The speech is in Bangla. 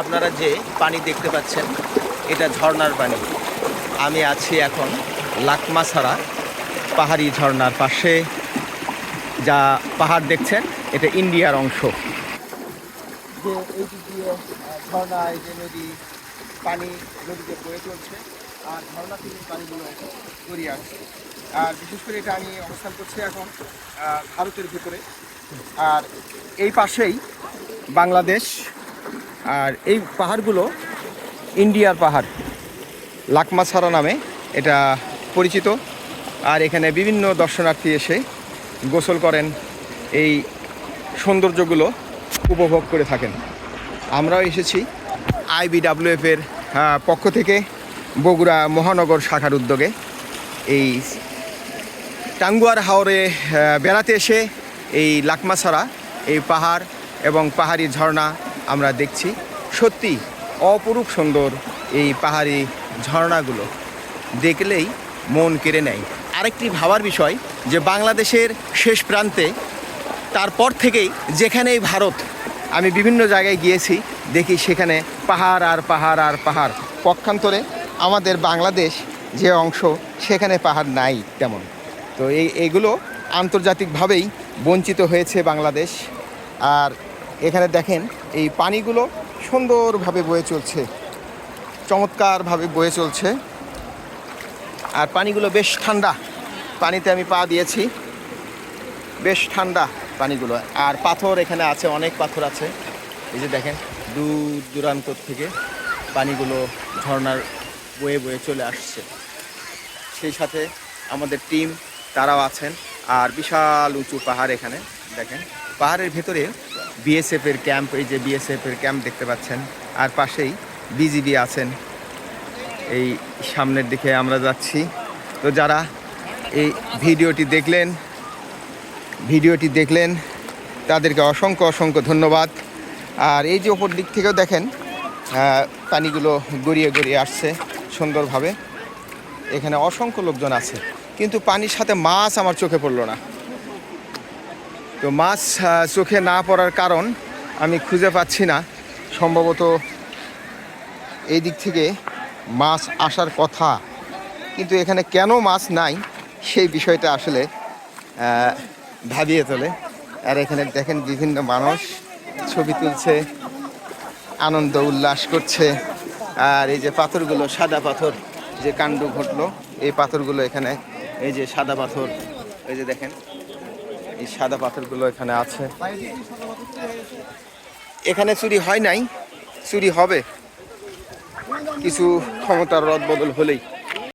আপনারা যে পানি দেখতে পাচ্ছেন, এটা ঝর্ণার পানি। আমি আছি এখন লাকমাছাড়া পাহাড়ি ঝর্ণার পাশে। যা পাহাড় দেখছেন, এটা ইন্ডিয়ার অংশ। যে এই যে নদী, পানি নদীতে বয়ে চলছে, আর ঝর্ণা থেকে পানিগুলো গড়িয়ে আসছে। আর বিশেষ করে এটা আমি অবস্থান করছি এখন ভারতের ভিতরে। আর এই পাশেই বাংলাদেশ আর এই পাহাড়গুলো ইন্ডিয়ার পাহাড় লাকমাছাড়া নামে এটা পরিচিত। আর এখানে বিভিন্ন দর্শনার্থী এসে গোসল করেন এই সৌন্দর্যগুলো উপভোগ করে থাকেন। আমরাও এসেছি আইবিডাব্লিউএফ এর আহ, পক্ষ থেকে বগুড়া মহানগর শাখার উদ্যোগে। এই টাঙ্গুয়ার হাওরে বেড়াতে এসে এই লাকমাছাড়া এই পাহাড় এবং পাহাড়ি ঝর্ণা আমরা দেখছি। সত্যি অপরূপ সুন্দর এই পাহাড়ি ঝর্ণাগুলো। দেখলেই মন কেড়ে নেয়। আরেকটি ভাবার বিষয় যে বাংলাদেশের শেষ প্রান্তে, তারপর থেকেই যেখানেই ভারত, আমি বিভিন্ন জায়গায় গিয়েছি, দেখি সেখানে পাহাড় আর পাহাড় আর পাহাড়। পক্ষান্তরে আমাদের বাংলাদেশ যে অংশ, সেখানে পাহাড় নাই তেমন। তো এই, এগুলো আন্তর্জাতিকভাবেই বঞ্চিত হয়েছে বাংলাদেশ। আর এখানে দেখেন এই পানিগুলো সুন্দরভাবে বয়ে চলছে। চমৎকারভাবে বয়ে চলছে। আর পানিগুলো বেশ ঠান্ডা। পানিতে আমি পা দিয়েছি। বেশ ঠান্ডা পানিগুলো। আর পাথর এখানে আছে, অনেক পাথর আছে। এই যে দেখেন, দূর দূরান্ত থেকে পানিগুলো ঝর্ণার বয়ে বয়ে চলে আসছে। সেই সাথে আমাদের টিম, তারাও আছেন। আর বিশাল উঁচু পাহাড় এখানে। দেখেন, পাহাড়ের ভেতরে বিএসএফ এর ক্যাম্প এই যে বিএসএফ এর ক্যাম্প দেখতে পাচ্ছেন। আর পাশেই বিজিবি আছেন। এই সামনের দিকে আমরা যাচ্ছি। তো যারা এই ভিডিওটি দেখলেন ভিডিওটি দেখলেন, তাদেরকে অসংখ্য অসংখ্য ধন্যবাদ। আর এই যে ওপর দিক থেকেও দেখেন পানিগুলো গড়িয়ে গড়িয়ে আসছে সুন্দরভাবে। এখানে অসংখ্য লোকজন আছে, কিন্তু পানির সাথে মাছ আমার চোখে পড়ল না। তো মাছ চোখে না পড়ার কারণ আমি খুঁজে পাচ্ছি না। সম্ভবত এই দিক থেকে মাছ আসার কথা। কিন্তু এখানে কেন মাছ নাই সেই বিষয়টা আসলে ভাবিয়ে তোলে। আর এখানে দেখেন বিভিন্ন মানুষ ছবি তুলছে, আনন্দ উল্লাস করছে। আর এই যে পাথরগুলো, সাদা পাথর যে কাণ্ড ঘটলো, এই পাথরগুলো এখানে, এই যে সাদা পাথর, এই যে দেখেন এই সাদা পাথরগুলো এখানে আছে। এখানে চুরি হয় নাই, চুরি হবে। কিছু ক্ষমতার রদ বদল হলেই।